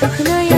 çok